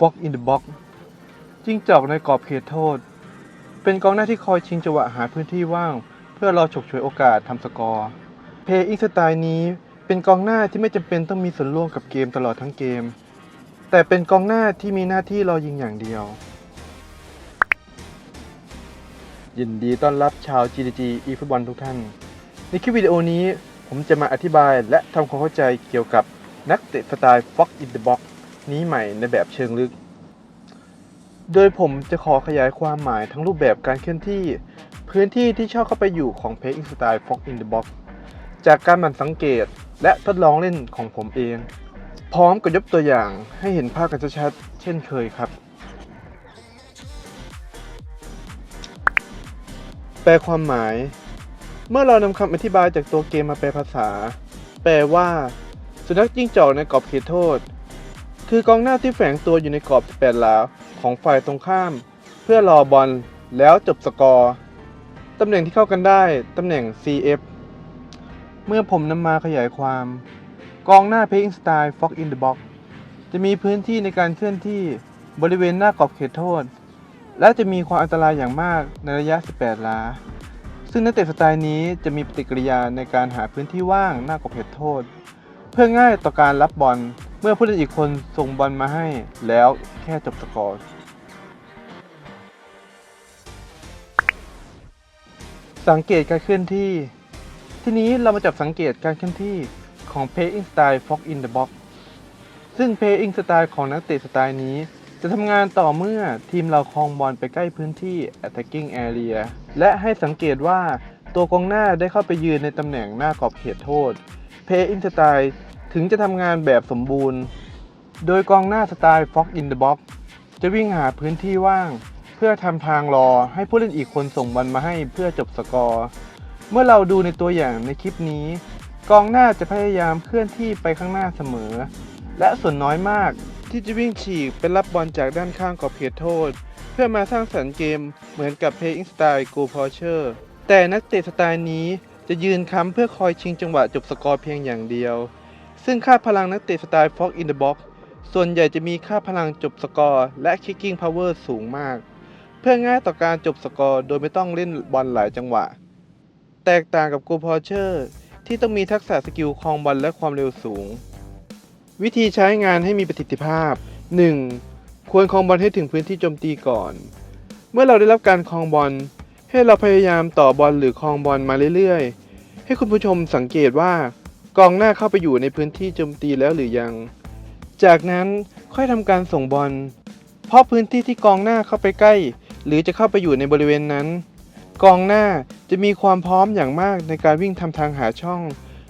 Fox in the Box จิ้งจอกในกรอบเขตโทษ เป็นกองหน้าที่คอยชิงจังหวะหาพื้นที่ว่าง เพื่อรอฉกฉวยโอกาสทำสกอร์ เพย์อิงสไตล์นี้เป็นกองหน้าที่ไม่จำเป็นต้องมีส่วนร่วมกับเกมตลอดทั้งเกม แต่เป็นกองหน้าที่มีหน้าที่รอยิงอย่างเดียว ยินดีต้อนรับชาว GDG อีฟุตบอลทุกท่าน ในคลิปวิดีโอนี้ผมจะมาอธิบายและทำความเข้าใจเกี่ยวกับนักเตะสไตล์ Fox in the Box นี้ใหม่ในแบบเชิงลึก โดยผมจะขอขยายความหมายทั้งรูปแบบการเคลื่อนที่ พื้นที่ที่ชอบเข้าไปอยู่ของ Playing Style Fox in the Box จากการมันสังเกตและทดลองเล่นของผมเอง พร้อมกับยกตัวอย่างให้เห็นภาพกันชัดๆเช่นเคยครับ แปลความหมาย เมื่อเรานำคำอธิบายจากตัวเกมมาแปลภาษา แปลว่า สุนัขจิ้งจอกในกรอบเขตโทษ คือกองหน้าที่แฝงตัวอยู่ในกรอบ 18 หลาของฝ่ายตรงข้าม เพื่อรอบอลแล้วจบสกอร์ ตำแหน่งที่เข้ากันได้ ตำแหน่ง CF เมื่อผมนำมาขยายความ กองหน้า Playing Style Fox in the Box จะมีพื้นที่ในการเคลื่อนที่บริเวณหน้ากรอบเขตโทษ และจะมีความอันตรายอย่างมากในระยะ 18 หลา ซึ่งนักเตะสไตล์นี้จะมีปฏิกิริยาในการหาพื้นที่ว่างหน้ากรอบเขตโทษ เพื่อง่ายต่อการรับบอล เมื่อผู้เล่นอีกคนส่งบอลมาให้แล้วแค่จบสกอร์ สังเกตการเคลื่อนที่ ทีนี้เรามาจับสังเกตการเคลื่อนที่ของ Playing Style Fox in the Box ซึ่ง Playing Style ของนักเตะสไตล์นี้ จะทำงานต่อเมื่อทีมเราครองบอลไปใกล้พื้นที่ attacking area และให้สังเกตว่าตัวกองหน้าได้เข้าไปยืนในตำแหน่งหน้ากรอบเขตโทษ Playing Style ถึงจะทำงานแบบสมบูรณ์ โดยกองหน้าสไตล์ Fox in the Box จะวิ่งหาพื้นที่ว่าง เพื่อทำทางรอให้ผู้เล่นอีกคนส่งบอลมาให้เพื่อจบสกอร์ เมื่อเราดูในตัวอย่างในคลิปนี้ กองหน้าจะพยายามเคลื่อนที่ไปข้างหน้าเสมอ และส่วนน้อยมากที่จะวิ่งฉีกเป็นรับบอลจากด้านข้างกรอบเขตโทษ เพื่อมาสร้างสรรค์เกมเหมือนกับ Playing Style Go Poacher แต่นักเตะสไตล์นี้จะยืนค้ำเพื่อคอยชิงจังหวะจบสกอร์เพียงอย่างเดียว ซึ่งค่าพลังนักเตะสไตล์ Fox in the Box ส่วนใหญ่จะมีค่าพลังจบสกอร์ และ Kicking Power สูงมาก เพื่อง่ายต่อการจบสกอร์ โดยไม่ต้องเล่นบอลหลายจังหวะ แตกต่างกับ Go Poacher ที่ต้องมีทักษะสกิลครองบอลและความเร็วสูง วิธีใช้งานให้มีประสิทธิภาพ 1. ควรครองบอลให้ถึงพื้นที่โจมตีก่อน เมื่อเราได้รับการครองบอล ให้เราพยายามต่อบอลหรือครองบอลมาเรื่อยๆ ให้คุณผู้ชมสังเกตว่า กองหน้าเข้าไปอยู่ในพื้นที่โจมตีแล้วหรือยัง จากนั้นค่อยทำการส่งบอล เพราะพื้นที่ที่กองหน้าเข้าไปใกล้ หรือจะเข้าไปอยู่ในบริเวณนั้น กองหน้าจะมีความพร้อมอย่างมากในการวิ่งทำทางหาช่อง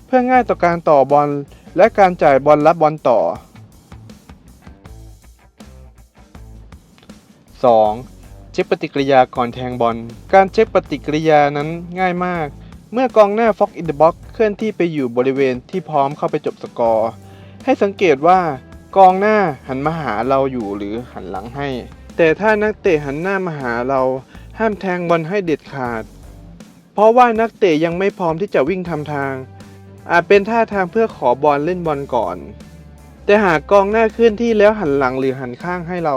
เพื่อง่ายต่อการต่อบอลและการจ่ายบอลรับบอลต่อ 2. เช็คปฏิกิริยาก่อนแทงบอล การเช็คปฏิกิริยานั้นง่ายมาก เมื่อกองหน้า Fox in the Box เคลื่อนที่ไปอยู่บริเวณที่พร้อมเข้าไปจบสกอร์ ให้สังเกตว่ากองหน้าหันมาหาเราอยู่หรือหันหลังให้ แต่ถ้านักเตะหันหน้ามาหาเราห้ามแทงบอลให้เด็ดขาด เพราะว่านักเตะยังไม่พร้อมที่จะวิ่งทำทาง อาจเป็นท่าทางเพื่อขอบอลเล่นบอลก่อน แต่หากกองหน้าเคลื่อนที่แล้วหันหลังหรือหันข้างให้เรา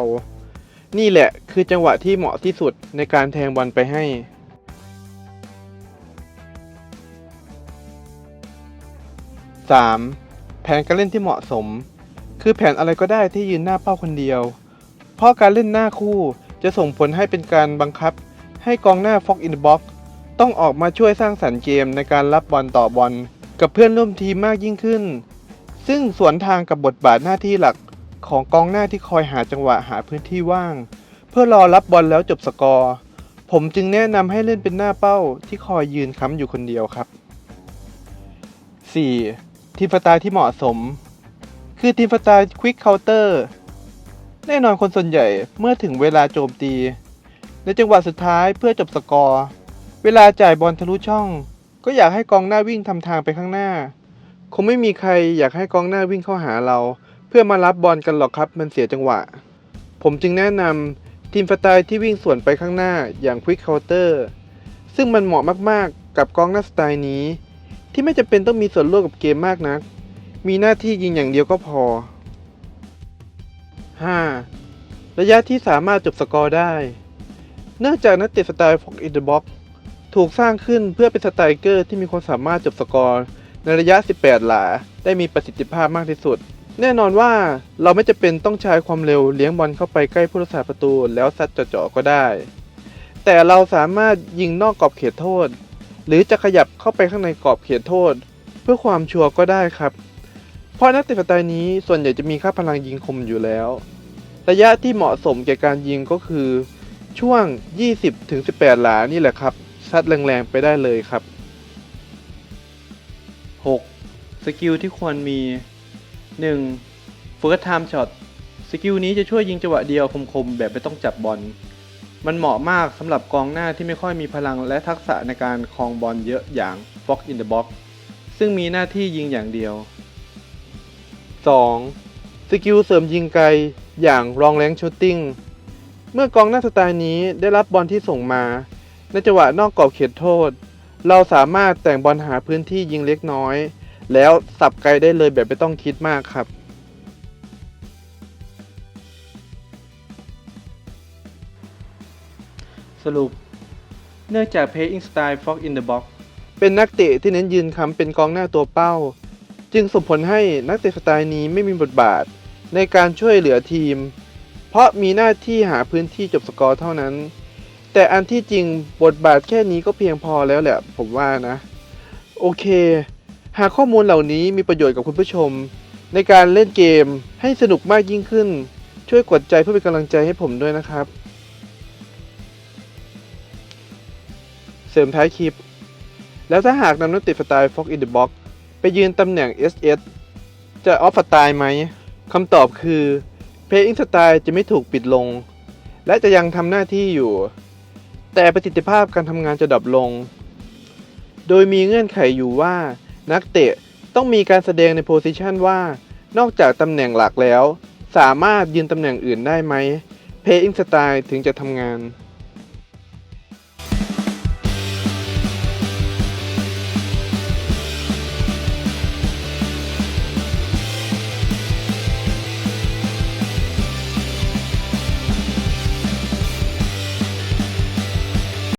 นี่แหละคือจังหวะที่เหมาะที่สุดในการแทงบอลไปให้ 3. แผนการเล่นที่เหมาะสม คือแผนอะไรก็ได้ที่ยืนหน้าเป้าคนเดียว เพราะการเล่นหน้าคู่จะส่งผลให้เป็นการบังคับ ให้กองหน้า Fox in the Box ต้องออกมาช่วยสร้างสรรค์เกมในการรับบอลต่อบอล กับเพื่อนร่วมทีมมากยิ่งขึ้น ซึ่งสวนทางกับบทบาทหน้าที่หลักของกองหน้าที่คอยหาจังหวะหาพื้นที่ว่าง เพื่อรอรับบอลแล้วจบสกอร์ ผมจึงแนะนำให้เล่นเป็นหน้าเป้าที่คอยยืนค้ำอยู่คนเดียวครับ 4. ทีมสไตล์ที่เหมาะสม คือทีมสไตล์ควิกเคาน์เตอร์แน่นอนคนส่วนใหญ่เมื่อถึงเวลาโจมตี ในจังหวะสุดท้ายเพื่อจบสกอร์ เวลาจ่ายบอลทะลุช่อง ก็อยากให้กองหน้าวิ่งทำทางไปข้างหน้า คงไม่มีใครอยากให้กองหน้าวิ่งเข้าหาเรา เพื่อมารับบอลกันหรอกครับมันเสียจังหวะ ผมจึงแนะนำทีมสไตล์ที่วิ่งสวนไปข้างหน้าอย่างควิกเคาน์เตอร์ซึ่งมันเหมาะมากๆ กับกองหน้าสไตล์นี้ ที่ไม่จำเป็นต้องมีส่วนร่วมกับเกมมากนัก มีหน้าที่ยิงอย่างเดียวก็พอ 5. ระยะที่สามารถจบสกอร์ได้ เนื่องจากนักเตะสไตล์ฟอกอินเดอะบ็อกถูกสร้างขึ้นเพื่อเป็นสไตรเกอร์ที่มีความสามารถจบสกอร์ ในระยะ 18 หลา ได้มีประสิทธิภาพมากที่สุด แน่นอนว่าเราไม่จะเป็นต้องใช้ความเร็วเลี้ยงบอลเข้าไปใกล้ผู้รักษาประตูแล้วซัดจ่อๆก็ได้ แต่เราสามารถยิงนอกกรอบเขตโทษ หรือจะขยับเข้าไปข้างในกรอบเขตโทษ เพื่อความชัวร์ก็ได้ครับ เพราะนักเตะสไตล์นี้ส่วนใหญ่จะมีค่าพลังยิงคมอยู่แล้ว ระยะที่เหมาะสมแก่การยิงก็คือช่วง 20-18 หลานี่แหละครับซัดแรงๆไปได้เลยครับ 6. สกิลที่ควรมี 1. First Time Shot สกิลนี้จะช่วยยิงจังหวะเดียวคมๆ แบบไม่ต้องจับบอล มันเหมาะมากสำหรับกองหน้าที่ไม่ค่อยมีพลังและทักษะในการครองบอลเยอะอย่าง Fox in the Box ซึ่งมีหน้าที่ยิงอย่างเดียว 2. สกิลเสริมยิงไกลอย่างรองแรงชูตติ้งเมื่อกองหน้าสไตล์นี้ได้รับบอลที่ส่งมา ในจังหวะนอกกรอบเขตโทษ เราสามารถแต่งบอลหาพื้นที่ยิงเล็กน้อย แล้วสับไกลได้เลยแบบไม่ต้องคิดมากครับ สรุป เนื่องจาก Playing Style Fox in the Box เป็นนักเตะที่เน้นยืนค้ำเป็นกองหน้าตัวเป้า จึงส่งผลให้นักเตะสไตล์นี้ไม่มีบทบาทในการช่วยเหลือทีม เพราะมีหน้าที่หาพื้นที่จบสกอร์เท่านั้น แต่อันที่จริงบทบาทแค่นี้ก็เพียงพอแล้วแหละผมว่านะ โอเค หากข้อมูลเหล่านี้มีประโยชน์กับคุณผู้ชม ในการเล่นเกมให้สนุกมากยิ่งขึ้น ช่วยกดใจเพื่อเป็นกำลังใจให้ผมด้วยนะครับ เสริมท้ายคลิป แล้วถ้าหากนำนักเตะสไตล์ Fox in the Box ไปยืนตำแหน่ง SS จะออฟสไตล์ไหมคำตอบคือ Playing Style จะไม่ถูกปิดลง และจะยังทำหน้าที่อยู่ แต่ประสิทธิภาพการทำงานจะดรอปลง โดยมีเงื่อนไขอยู่ว่านักเตะต้องมีการแสดงในโพซิชันว่า นอกจากตำแหน่งหลักแล้ว สามารถยืนตำแหน่งอื่นได้ไหม Playing Style ถึงจะทำงาน